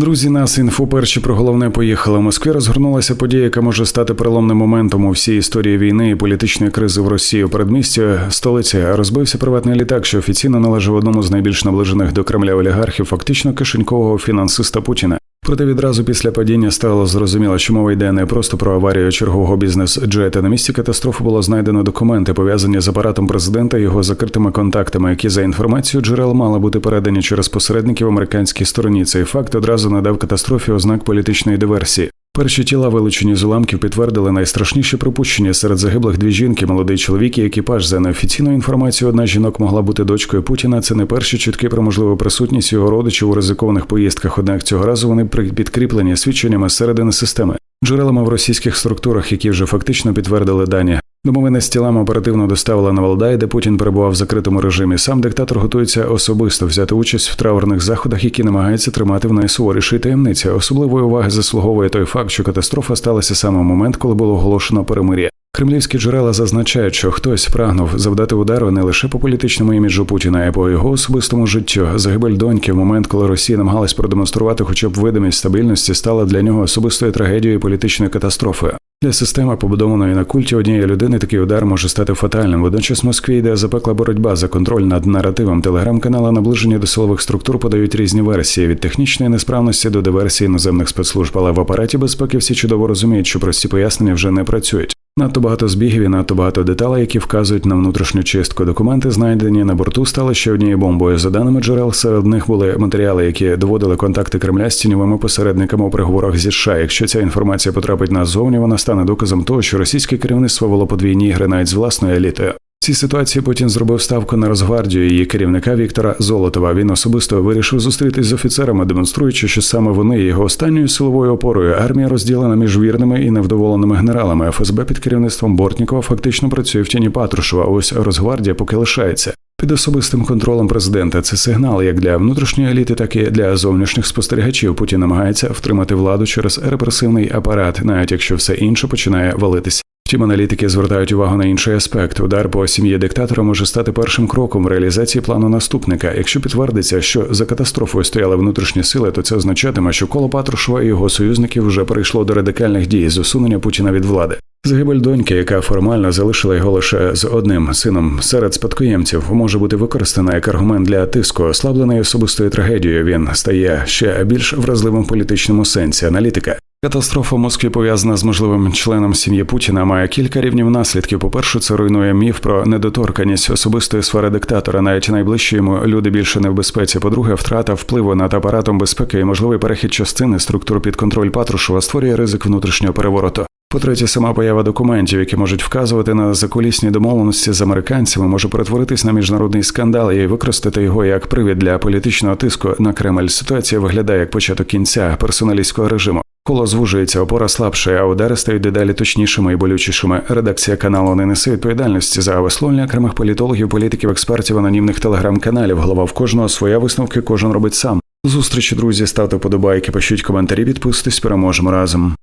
Друзі, нас інфо перші про головне поїхали. В Москві розгорнулася подія, яка може стати переломним моментом у всій історії війни і політичної кризи в Росії. У передмісті столиці розбився приватний літак, що офіційно належав одному з найбільш наближених до Кремля олігархів, фактично кишенькового фінансиста Путіна. Проте відразу після падіння стало зрозуміло, що мова йде не просто про аварію чергового бізнес-джета. На місці катастрофи було знайдено документи, пов'язані з апаратом президента і його закритими контактами, які за інформацією джерел мали бути передані через посередників американській стороні. Цей факт одразу надав катастрофі ознак політичної диверсії. Перші тіла, вилучені з уламків, підтвердили найстрашніші припущення серед загиблих дві жінки, молодий чоловік і екіпаж. За неофіційною інформацією, одна з жінок могла бути дочкою Путіна. Це не перші чутки про можливу присутність його родичів у ризикованих поїздках. Однак цього разу вони підкріплені свідченнями середини системи, джерелами в російських структурах, які вже фактично підтвердили дані. Домовини з тілами оперативно доставили на Валдай, де Путін перебував в закритому режимі. Сам диктатор готується особисто взяти участь в траурних заходах, які намагається тримати в найсуворішій таємниці. Особливої уваги заслуговує той факт, що катастрофа сталася саме в момент, коли було оголошено перемир'я. Кремлівські джерела зазначають, що хтось прагнув завдати удару не лише по політичному іміджу Путіна, а й по його особистому життю. Загибель доньки в момент, коли Росія намагалась продемонструвати хоча б видимість стабільності, стала для нього особистою трагедією і політичною катастрофою. Для системи, побудованої на культі однієї людини, такий удар може стати фатальним. Водночас Москві йде запекла боротьба за контроль над наративом. Телеграм-канали наближені до силових структур подають різні версії від технічної несправності до диверсії іноземних спецслужб. Але в апараті безпеки всі чудово розуміють, що прості пояснення вже не працюють. Надто багато збігів і надто багато деталей, які вказують на внутрішню чистку. Документи, знайдені на борту, стали ще однією бомбою. За даними джерел, серед них були матеріали, які доводили контакти Кремля з тіньовими посередниками у переговорах зі США. Якщо ця інформація потрапить назовні, вона стане доказом того, що російське керівництво вело подвійні ігри навіть з власною елітою. Цій ситуації Путін зробив ставку на Росгвардію її керівника Віктора Золотова. Він особисто вирішив зустрітись з офіцерами, демонструючи, що саме вони його останньою силовою опорою. Армія розділена між вірними і невдоволеними генералами. ФСБ під керівництвом Бортнікова фактично працює в тіні Патрушева. Ось Росгвардія поки лишається. Під особистим контролем президента це сигнал як для внутрішньої еліти, так і для зовнішніх спостерігачів. Путін намагається втримати владу через репресивний апарат, навіть якщо все інше починає валитись. Втім, аналітики звертають увагу на інший аспект. Удар по сім'ї диктатора може стати першим кроком в реалізації плану наступника. Якщо підтвердиться, що за катастрофою стояли внутрішні сили, то це означатиме, що коло Патрушева і його союзників вже перейшло до радикальних дій з усунення Путіна від влади. Загибель доньки, яка формально залишила його лише з одним сином серед спадкоємців, може бути використана як аргумент для тиску, ослаблений особистою трагедією. Він стає ще більш вразливим в політичному сенсі. Аналітика. Катастрофа в Москві пов'язана з можливим членом сім'ї Путіна має кілька рівнів наслідків. По перше, це руйнує міф про недоторканість особистої сфери диктатора. Навіть найближчі йому люди більше не в безпеці. По-друге, втрата впливу над апаратом безпеки і можливий перехід частини структур під контроль Патрушева створює ризик внутрішнього перевороту. По-третє, сама поява документів, які можуть вказувати на закулісні домовленості з американцями, може перетворитись на міжнародний скандал і використати його як привід для політичного тиску на Кремль. Ситуація виглядає як початок кінця персоналістського режиму. Коло звужується, опора слабшає, а удари стають дедалі точнішими і болючішими. Редакція каналу не несе відповідальності за висловлення окремих політологів, політиків, експертів, анонімних телеграм-каналів. Голова в кожного своя висновки, кожен робить сам. Зустрічі, друзі, ставте подобайки, пишіть коментарі, підписуйтесь, переможемо разом.